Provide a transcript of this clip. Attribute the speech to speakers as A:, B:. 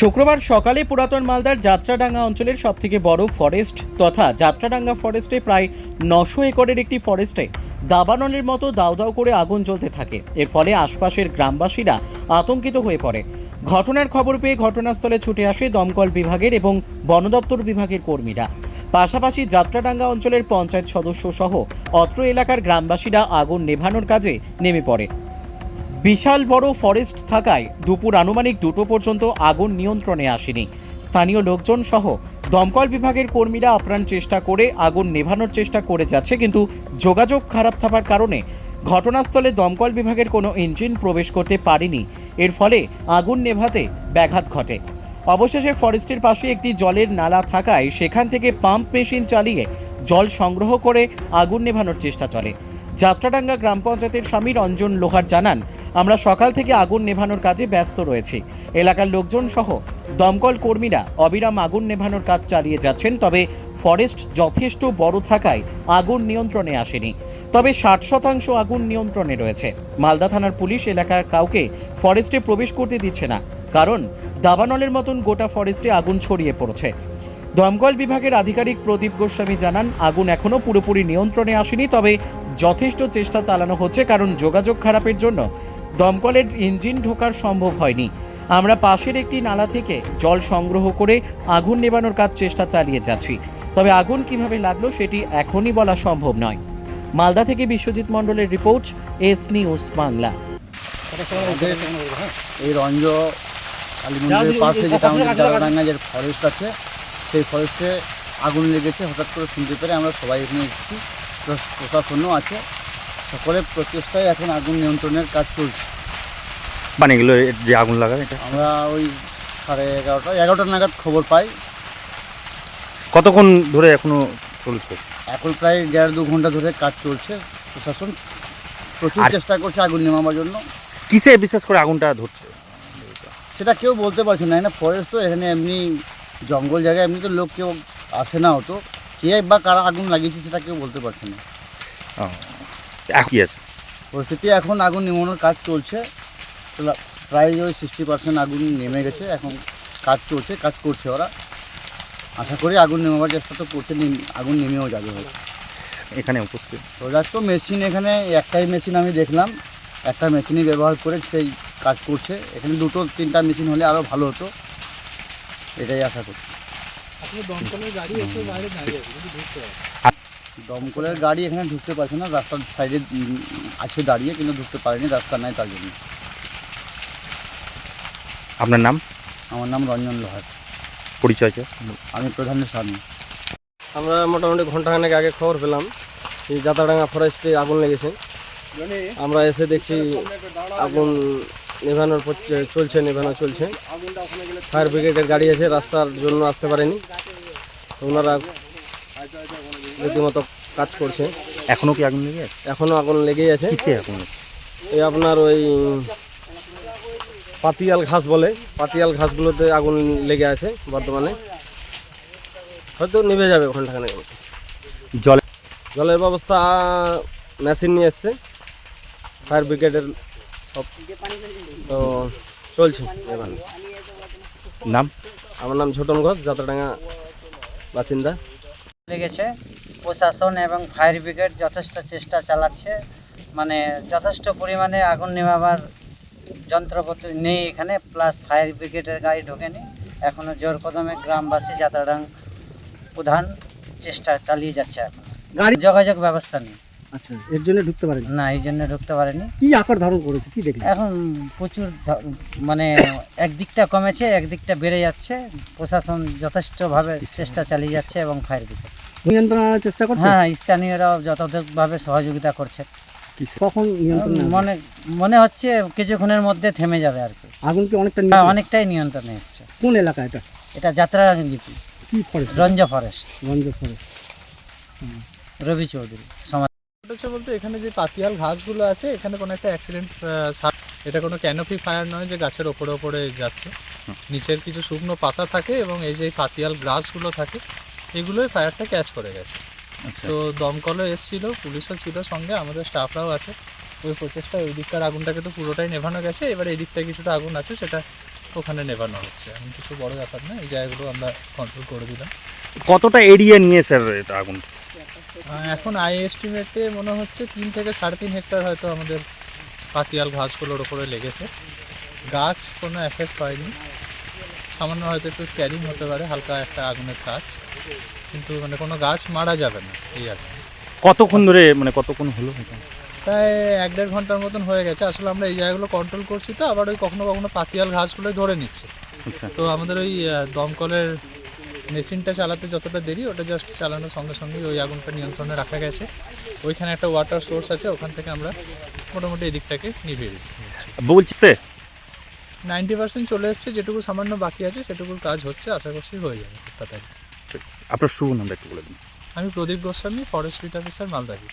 A: শুক্রবার সকালে পুরাতন মালদার যাত্রাডাঙ্গা অঞ্চলের সবথেকে বড় ফরেস্ট তথা যাত্রাডাঙ্গা ফরেস্টে প্রায় নশো একরের একটি ফরেস্টে দাবানলের মতো দাউ দাউ করে আগুন জ্বলতে থাকে। এর ফলে আশপাশের গ্রামবাসীরা আতঙ্কিত হয়ে পড়ে। ঘটনার খবর পেয়ে ঘটনাস্থলে ছুটে আসে দমকল বিভাগের এবং বন দপ্তর বিভাগের কর্মীরা। পাশাপাশি যাত্রাডাঙ্গা অঞ্চলের পঞ্চায়েত সদস্য সহ অত্র এলাকার গ্রামবাসীরা আগুন নেভানোর কাজে নেমে পড়ে। বিশাল বড় ফরেস্ট থাকায় দুপুর আনুমানিক দুটো পর্যন্ত আগুন নিয়ন্ত্রণে আসেনি। স্থানীয় লোকজন সহ দমকল বিভাগের কর্মীরা আপ্রাণ চেষ্টা করে আগুন নেভানোর চেষ্টা করে যাচ্ছে, কিন্তু যোগাযোগ খারাপ থাকার কারণে ঘটনাস্থলে দমকল বিভাগের কোনো ইঞ্জিন প্রবেশ করতে পারেনি। এর ফলে আগুন নেভাতে ব্যাঘাত ঘটে। অবশেষে ফরেস্টের পাশে একটি জলের নালা থাকায় সেখান থেকে পাম্প মেশিন চালিয়ে জল সংগ্রহ করে আগুন নেভানোর চেষ্টা চলে। যাত্রাডাঙ্গা গ্রাম পঞ্চায়েতের স্বামী রঞ্জন লোহার জানান, আমরা সকাল থেকে আগুন নেভানোর কাজে ব্যস্ত রয়েছি। এলাকার লোকজন সহ দমকল কর্মীরা অবিরাম আগুন নেভানোর কাজ চালিয়ে যাচ্ছেন, তবে ফরেস্ট যথেষ্ট বড় থাকায় আগুন নিয়ন্ত্রণে আসেনি। তবে ষাট শতাংশ আগুন নিয়ন্ত্রণে রয়েছে। মালদা থানার পুলিশ এলাকার কাউকে ফরেস্টে প্রবেশ করতে দিচ্ছে না, কারণ দাবানলের মতন গোটা ফরেস্টে আগুন ছড়িয়ে পড়েছে। দমকল বিভাগের আধিকারিক প্রদীপ গোস্বামী জানান আগুন এখনও পুরোপুরি নিয়ন্ত্রণে আসেনি তবে যথেষ্ট চেষ্টা চালানো হচ্ছে কারণ যোগাযোগ খারাপের জন্য দমকলের ইঞ্জিন ঢোকার সম্ভব হয়নি। আমরা পাশের একটি নালা থেকে জল সংগ্রহ করে আগুন নেবানোর কাজ চেষ্টা চালিয়ে যাচ্ছি। তবে আগুন কীভাবে লাগল সেটি এখনই বলা সম্ভব নয়। মালদা থেকে বিশ্বজিৎ মণ্ডলের রিপোর্ট এস নিউজ বাংলা।
B: এই রঞ্জ কালী মন্দিরের পাশে যেটা আমাদের জালাডাঙ্গা যে ফরেস্ট আছে সেই ফরেস্টে আগুন লেগেছে হঠাৎ করে শুনতে পেরে আমরা সবাই এখানে এসেছি। প্রশাসনও আছে। সকলের প্রচেষ্টায় এখন আগুন নিয়ন্ত্রণের কাজ চলছে।
C: মানে এগুলো যে আগুন লাগায় এটা?
B: আমরা ওই সাড়ে এগারোটা এগারোটা নাগাদ খবর পাই।
C: কতক্ষণ ধরে এখনও চলছে?
B: এখন প্রায় দেড় দু ঘণ্টা ধরে কাজ চলছে প্রশাসন। প্রচুর চেষ্টা করছে আগুন নেমাবার জন্য।
C: কিসে বিশেষ করে আগুনটা ধরছে?
B: সেটা কেউ বলতে পারছে না। এখানে ফরেস্ট তো এখানে এমনি জঙ্গল জায়গায় এমনি তো লোক কেউ আসে না হতো কে বা কারা আগুন লাগিয়েছে সেটা কেউ বলতে পারছে না।
C: কি আছে?
B: পরিস্থিতি এখন আগুন নিমানোর কাজ চলছে। প্রা- প্রায় ওই সিক্সটি পার্সেন্ট আগুন নেমে গেছে এখন কাজ চলছে কাজ করছে ওরা। আশা করি আগুন নেমাবার চেষ্টা তো করছে আগুন নেমেও যাবে হয়তো।
C: এখানে উপস্থিত?
B: সোজার তো মেশিন এখানে একটাই মেশিন আমি দেখলাম। একটা মেশিনই ব্যবহার করে সেই কাজ করছে। এখানে দুটো তিনটা মেশিন হলে আরও ভালো হতো। এটাই আশা করছি। দমকলের গাড়ি এখানে ঢুকতে পারছে না রাস্তার সাইডে আছে দাঁড়িয়ে কিন্তু ঢুকতে পারেনি রাস্তা নাই তার জন্য।
C: আপনার নাম?
B: আমার নাম রঞ্জন লোহার।
C: পরিচয়টা
B: আমি প্রধানের স্বামী।
D: আমরা মোটামুটি ঘন্টাখানেক আগে খবর পেলাম এই জাতাডাঙ্গা ফরেস্টে আগুন লেগেছে। আমরা এসে দেখছি আগুন নেভানোর চলছে নেভানো চলছে। ফায়ার ব্রিগেডের গাড়ি আছে রাস্তার জন্য আসতে পারেনি। ওনারা রীতিমতো কাজ করছে।
C: এখনও কি আগুন লেগে আছে?
D: এখনও আগুন লেগেই আছে।
C: আগুন
D: এই আপনার ওই পাতিয়াল ঘাস বলে পাতিয়াল ঘাসগুলোতে আগুন লেগে আছে বর্তমানে। হয়তো নিভে যাবে মধ্যে।
C: জলে
D: জলের ব্যবস্থা মেশিন নিয়ে এসছে। ফায়ার ব্রিগেডের সব। তো চলছে। এখানে
C: নাম?
D: আমার নাম ছোটন ঘোষ যাত্রাডাঙ্গা বাসিন্দা।
E: লেগেছে প্রশাসন এবং ফায়ার ব্রিগেড যথেষ্ট চেষ্টা চালাচ্ছে। মানে যথেষ্ট পরিমাণে আগুন নেভাবার যন্ত্রপাতি নেই এখানে প্লাস ফায়ার ব্রিগেডের গাড়ি ঢোকেনি। এখনও জোর কদমে গ্রামবাসী যাতায়াত প্রধান চেষ্টা চালিয়ে যাচ্ছে এখন।
F: গাড়ি
E: যোগাযোগ ব্যবস্থা নেই।
F: আচ্ছা। এর জন্য ঢুকতে পারেনি?
E: না এই জন্য ঢুকতে পারেনি।
F: কি আকার ধারণ করেছে? কি দেখলেন?
E: এখন প্রচুর ধ- মানে একদিকটা কমেছে একদিকটা বেড়ে যাচ্ছে। প্রশাসন যথেষ্টভাবে চেষ্টা চালিয়ে যাচ্ছে এবং ফায়ার ব্রিগেড।
F: নিয়ন্ত্রণ আনার চেষ্টা করছে?
E: হ্যাঁ স্থানীয়রাও যথাযথভাবে সহযোগিতা করছে।
F: কখন নিয়ন্ত্রণ আনবে?
E: মনে মনে হচ্ছে কিছুক্ষণের মধ্যে থেমে যাবে আর কি।
F: আগুন কি অনেকটা
E: হ্যাঁ,
F: নিয়ন্ত্রণ-
E: অনেকটাই নিয়ন্ত্রণে এসছে।
F: কোন এলাকা এটা?
E: এটা যাত্রা জিপি
F: কি ফরেস্ট
E: রঞ্জ ফরেস্ট
F: গঞ্জ ফরেস্ট
E: রবি চৌধুরী সমাজ
G: হচ্ছে বলতে এখানে যে পাতিয়াল ঘাসগুলো আছে এখানে কোনো একটা অ্যাক্সিডেন্ট এটা কোনো ক্যানোপি ফায়ার নয় যে গাছের ওপরে ওপরে যাচ্ছে। নিচের কিছু শুকনো পাতা থাকে এবং এই যে পাতিয়াল গ্রাসগুলো থাকে এগুলোই ফায়ারটা ক্যাচ করে গেছে। তো দমকলও এসেছিল পুলিশও ছিল সঙ্গে আমাদের স্টাফরাও আছে। ওই প্রচেষ্টা ওই দিককার আগুনটাকে তো পুরোটাই নেভানো গেছে। এবার এই দিকটায় কিছুটা আগুন আছে সেটা ওখানে নেভানো হচ্ছে। এখন কিছু বড় ব্যাপার না এই জায়গাগুলো আমরা কন্ট্রোল করে দিলাম।
C: কতটা এরিয়া নিয়ে স্যার এটা আগুন?
G: আহ, এখন আই এস্টিমেটে মনে হচ্ছে তিন থেকে সাড়ে তিন হেক্টর হয়তো আমাদের পাতিয়াল ঘাসগুলোর ওপরে লেগেছে। গাছ কোনো এফেক্ট হয়নি সামান্য হয়তো একটু স্ক্যারিং হতে পারে হালকা একটা আগুনের কাজ কিন্তু মানে কোনো গাছ মারা যাবে না এই আগুন
C: কতক্ষণ ধরে মানে কতক্ষণ হলো
G: প্রায় এক দেড় ঘণ্টার মতন হয়ে গেছে। আসলে আমরা এই জায়গাগুলো কন্ট্রোল করছি তো আবার ওই কখনো কখনো পাতিয়াল ঘাসগুলো ধরে নিচ্ছে।
C: আচ্ছা।
G: তো আমাদের ওই দমকলের মেশিনটা চালাতে যতটা দেরি ওটা জাস্ট চালানোর সঙ্গে সঙ্গেই ওই আগুনটা নিয়ন্ত্রণে রাখা গেছে। ওইখানে একটা ওয়াটার সোর্স আছে ওখান থেকে আমরা মোটামুটি এদিকটাকে নিভিয়ে দিচ্ছি।
C: বলছি
G: নাইনটি পার্সেন্ট চলে এসছে যেটুকু সামান্য বাকি আছে সেটুকুর কাজ হচ্ছে আশা করছি হয়ে যাবে তাড়াতাড়ি
C: আপনার শুভ নামটা একটু বলে দিন।
G: আমি প্রদীপ গোস্বামী ফরেস্ট রিট অফিসার মালদাগি